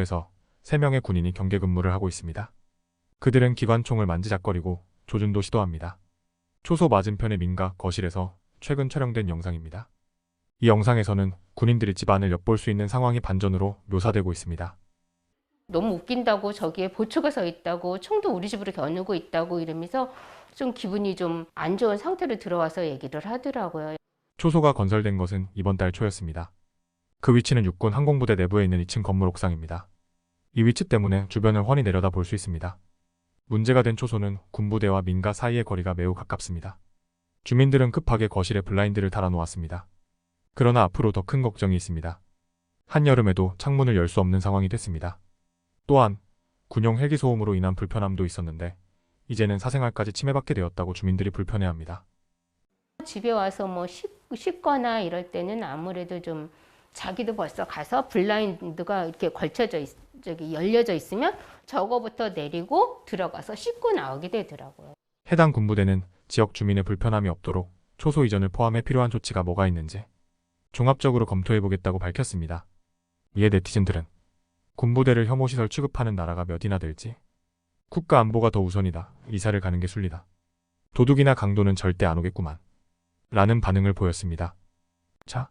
에서 3명의 군인이 경계 근무를 하고 있습니다. 그들은 기관총을 만지작거리고 조준도 시도합니다. 초소 맞은편의 민가 거실에서 최근 촬영된 영상입니다. 이 영상에서는 군인들이 집안을 엿볼 수 있는 상황이 반전으로 묘사되고 있습니다. 너무 웃긴다고 저기에 보초가 서 있다고 총도 우리 집으로 겨누고 있다고 이러면서 좀 기분이 좀 안 좋은 상태로 들어와서 얘기를 하더라고요. 초소가 건설된 것은 이번 달 초였습니다. 그 위치는 육군 항공부대 내부에 있는 2층 건물 옥상입니다. 이 위치 때문에 주변을 훤히 내려다 볼 수 있습니다. 문제가 된 초소는 군부대와 민가 사이의 거리가 매우 가깝습니다. 주민들은 급하게 거실에 블라인드를 달아놓았습니다. 그러나 앞으로 더 큰 걱정이 있습니다. 한여름에도 창문을 열 수 없는 상황이 됐습니다. 또한 군용 헬기 소음으로 인한 불편함도 있었는데 이제는 사생활까지 침해받게 되었다고 주민들이 불편해합니다. 집에 와서 뭐 씻, 씻거나 이럴 때는 아무래도 좀 자기도 벌써 가서 블라인드가 이렇게 걸쳐져 있, 저기 열려져 있으면 저거부터 내리고 들어가서 씻고 나오게 되더라고요. 해당 군부대는 지역 주민의 불편함이 없도록 초소 이전을 포함해 필요한 조치가 뭐가 있는지 종합적으로 검토해보겠다고 밝혔습니다. 이에 네티즌들은 군부대를 혐오시설 취급하는 나라가 몇이나 될지 국가 안보가 더 우선이다. 이사를 가는 게 순리다. 도둑이나 강도는 절대 안 오겠구만. 라는 반응을 보였습니다. 자,